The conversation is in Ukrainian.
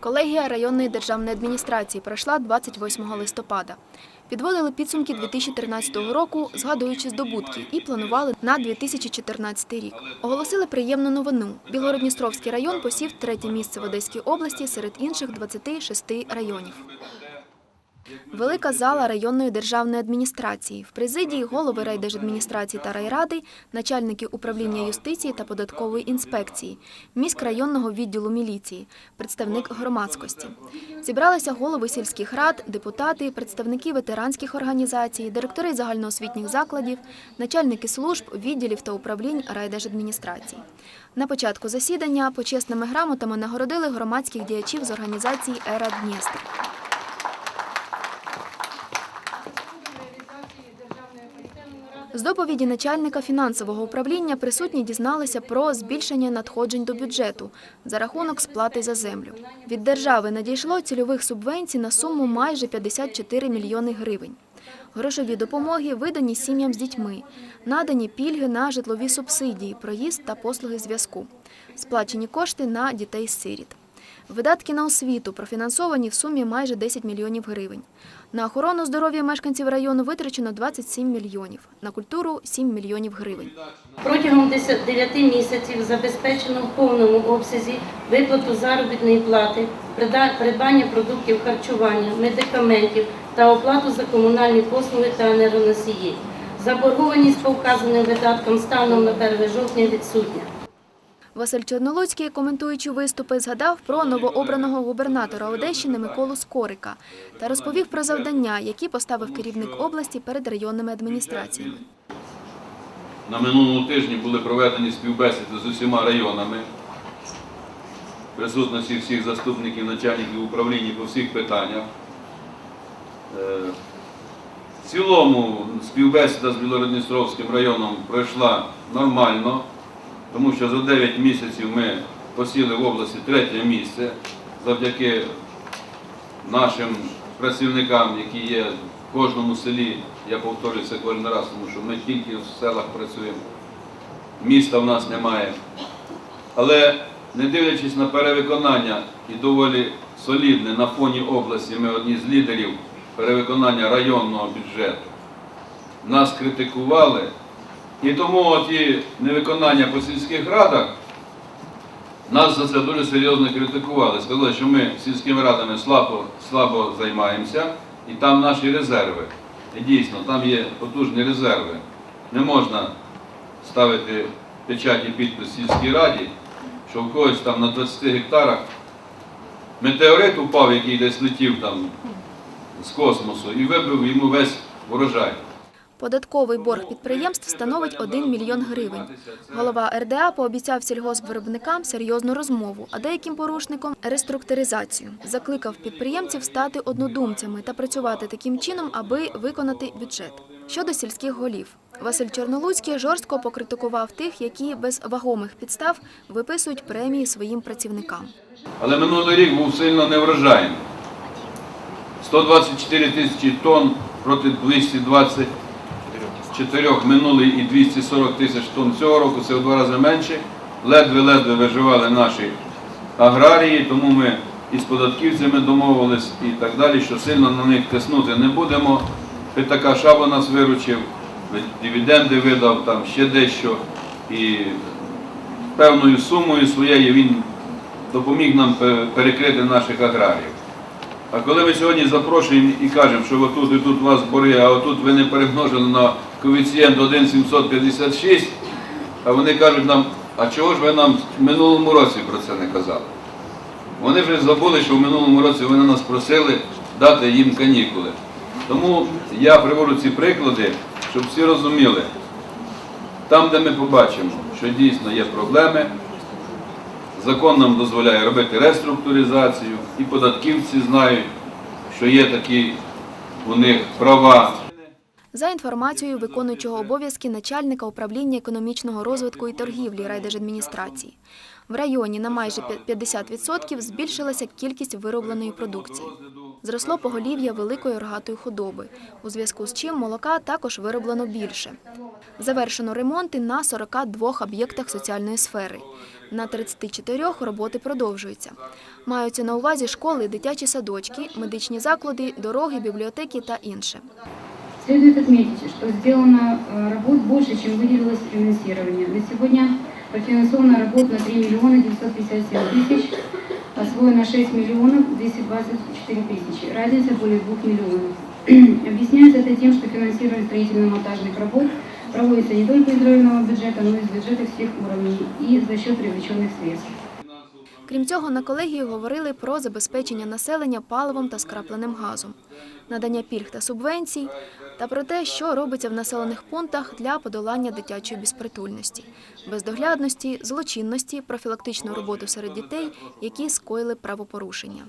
Колегія районної державної адміністрації пройшла 28 листопада. Підводили підсумки 2013 року, згадуючи здобутки, і планували на 2014 рік. Оголосили приємну новину. Білгородністровський район посів третє місце в Одеській області серед інших 26 районів. Велика зала районної державної адміністрації. В президії голови райдержадміністрації та райради, начальники управління юстиції та податкової інспекції, міськрайонного відділу міліції, представник громадськості. Зібралися голови сільських рад, депутати, представники ветеранських організацій, директори загальноосвітніх закладів, начальники служб, відділів та управлінь райдержадміністрації. На початку засідання почесними грамотами нагородили громадських діячів з організації Ера Дністр. З доповіді начальника фінансового управління присутні дізналися про збільшення надходжень до бюджету за рахунок сплати за землю. Від держави надійшло цільових субвенцій на суму майже 54 мільйони гривень. Грошові допомоги видані сім'ям з дітьми, надані пільги на житлові субсидії, проїзд та послуги зв'язку, сплачені кошти на дітей-сиріт. Видатки на освіту профінансовані в сумі майже 10 мільйонів гривень. На охорону здоров'я мешканців району витрачено 27 мільйонів, на культуру 7 мільйонів гривень. Протягом 9 місяців забезпечено в повному обсязі виплату заробітної плати, придбання продуктів харчування, медикаментів та оплату за комунальні послуги та енергоносії. Заборгованість по вказаним видаткам станом на 1 жовтня відсутня. Василь Чорнолуцький, коментуючи виступи, згадав про новообраного губернатора Одещини Миколу Скорика та розповів про завдання, які поставив керівник області перед районними адміністраціями. На минулому тижні були проведені співбесіди з усіма районами, присутності всіх заступників, начальників управління по всіх питаннях. Е, В цілому співбесіда з Білородністровським районом пройшла нормально, тому що за 9 місяців ми посіли в області третє місце завдяки нашим працівникам, які є в кожному селі, я повторюю це кожен раз, тому що ми тільки в селах працюємо, міста в нас немає. Але не дивлячись на перевиконання і доволі солідне на фоні області, ми одні з лідерів перевиконання районного бюджету. Нас критикували, і тому ті невиконання по сільських радах нас за це дуже серйозно критикували. Сказали, що ми сільськими радами слабо, слабо займаємося, і там наші резерви. І дійсно, там є потужні резерви. Не можна ставити печать і підпис сільській раді, що в когось там на 20 гектарах метеорит упав, який десь летів там з космосу, і вибив йому весь урожай. Податковий борг підприємств становить 1 мільйон гривень. Голова РДА пообіцяв сільгоспвиробникам серйозну розмову, а деяким порушникам реструктуризацію. Закликав підприємців стати однодумцями та працювати таким чином, аби виконати бюджет. Щодо сільських голів, Василь Чорнолуцький жорстко покритикував тих, які без вагомих підстав виписують премії своїм працівникам. Але минулий рік був сильно неврожайний. 124 тисячі тонн проти 224 минулий і 240 тисяч тонн цього року, це в два рази менше. Ледве-ледве виживали наші аграрії, тому ми із податківцями домовились і так далі, що сильно на них тиснути не будемо. Питака Шаба нас виручив, дивіденди видав, там ще дещо. І певною сумою своєю він допоміг нам перекрити наших аграріїв. А коли ми сьогодні запрошуємо і кажемо, що отут і тут у вас бори, а отут ви не перемножили на коефіцієнт 1,756, а вони кажуть нам, а чого ж ви нам в минулому році про це не казали? Вони вже забули, що в минулому році вони нас просили дати їм канікули. Тому я приводжу ці приклади, щоб всі розуміли, там, де ми побачимо, що дійсно є проблеми, Закон нам дозволяє робити реструктуризацію, і податківці знають, що є такі у них права. За інформацією виконуючого обов'язки начальника управління економічного розвитку і торгівлі райдержадміністрації, в районі на майже 50% збільшилася кількість виробленої продукції. Зросло поголів'я великої рогатої худоби, у зв'язку з чим молока також вироблено більше. Завершено ремонти на 42 об'єктах соціальної сфери. На 34 роботи продовжуються. Маються на увазі школи, дитячі садочки, медичні заклади, дороги, бібліотеки та інше. Следует отметить, что сделано э, работ больше, чем выделилось финансирование. На сегодня профинансовано работ на 3 миллиона 957 тысяч, освоено 6 миллионов 224 тысячи. Разница более 2 миллионов. Объясняется это тем, что финансирование строительно-монтажных работ проводится не только из районного бюджета, но и из бюджета всех уровней и за счет привлеченных средств. Крім цього, на колегії говорили про забезпечення населення паливом та скрапленим газом, надання пільг та субвенцій та про те, що робиться в населених пунктах для подолання дитячої безпритульності, бездоглядності, злочинності, профілактичну роботу серед дітей, які скоїли правопорушення.